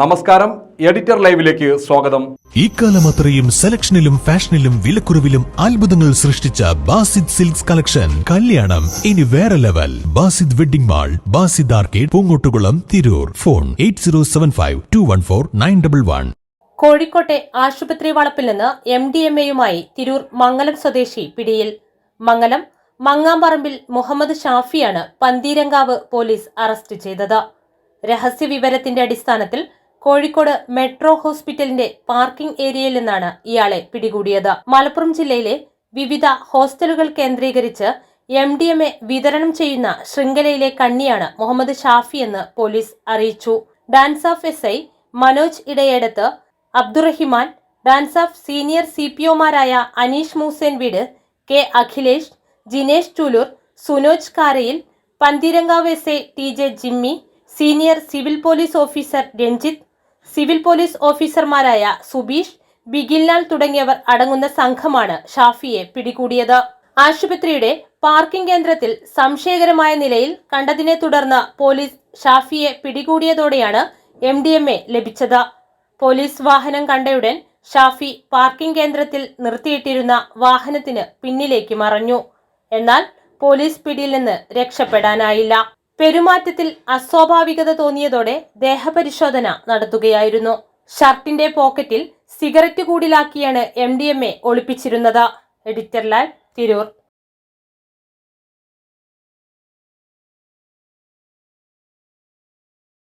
നമസ്കാരം എഡിറ്റർ ലൈവിലേക്ക് സ്വാഗതം. ഇക്കാലം അത്രയും സെലക്ഷനിലും ഫാഷനിലും വിലക്കുറവിലും അത്ഭുതങ്ങൾ സൃഷ്ടിച്ച ബാസിദ് സിൽക്സ് കളക്ഷൻ. കല്യാണം ഇനി വേറെ level. Basid Wedding Mall Basid Arcade Poongottukulam Tirur. Phone eight zero seven five two one four nine double one. കോഴിക്കോട്ടെ ആശുപത്രി വളപ്പിൽ നിന്ന് എം ഡി എം എയുമായി തിരൂർ മംഗലം സ്വദേശി പിടിയിൽ. മംഗലം മങ്ങാമ്പറമ്പിൽ മുഹമ്മദ് ഷാഫിയാണ് പന്തീരങ്കാവ് പോലീസ് അറസ്റ്റ് ചെയ്തത്. രഹസ്യവിവരത്തിന്റെ അടിസ്ഥാനത്തിൽ കോഴിക്കോട് മെട്രോ ഹോസ്പിറ്റലിന്റെ പാർക്കിംഗ് ഏരിയയിൽ നിന്നാണ് ഇയാളെ പിടികൂടിയത്. മലപ്പുറം ജില്ലയിലെ വിവിധ ഹോസ്റ്റലുകൾ കേന്ദ്രീകരിച്ച് എം ഡി എം എ വിതരണം ചെയ്യുന്ന ശൃംഖലയിലെ കണ്ണിയാണ് മുഹമ്മദ് ഷാഫി എന്ന് പോലീസ് അറിയിച്ചു. DANSAF S I Manoj Edayadath Abdurahiman DANSAF senior C P ഒമാരായ Aneesh Moosen വീട് K Akhilesh Jinesh Chooloor Sunoj Karayil Pantheerankavu S I T J Jimmy senior civil police officer Ranjith civil police ഓഫീസർമാരായ സുബീഷ് ബിഗിൽലാൽ തുടങ്ങിയവർ അടങ്ങുന്ന സംഘമാണ് ഷാഫിയെ പിടികൂടിയത്. ആശുപത്രിയുടെ പാർക്കിംഗ് കേന്ദ്രത്തിൽ സംശയകരമായ നിലയിൽ കണ്ടതിനെ തുടർന്ന് പോലീസ് ഷാഫിയെ പിടികൂടിയതോടെയാണ് എം ഡി എം എ ലഭിച്ചത്. പോലീസ് വാഹനം കണ്ടയുടൻ ഷാഫി പാർക്കിംഗ് കേന്ദ്രത്തിൽ നിർത്തിയിട്ടിരുന്ന വാഹനത്തിന് പിന്നിലേക്ക് മറഞ്ഞു. എന്നാൽ പോലീസ് പിടിയിൽ നിന്ന് രക്ഷപ്പെടാനായില്ല. പെരുമാറ്റത്തിൽ അസ്വാഭാവികത തോന്നിയതോടെ ദേഹപരിശോധന നടത്തുകയായിരുന്നു. ഷർട്ടിന്റെ പോക്കറ്റിൽ സിഗരറ്റ് കൂടിലാക്കിയാണ് എം ഡി എം എ ഒളിപ്പിച്ചിരുന്നത്. എഡിറ്റർ ലാൽ തിരൂർ.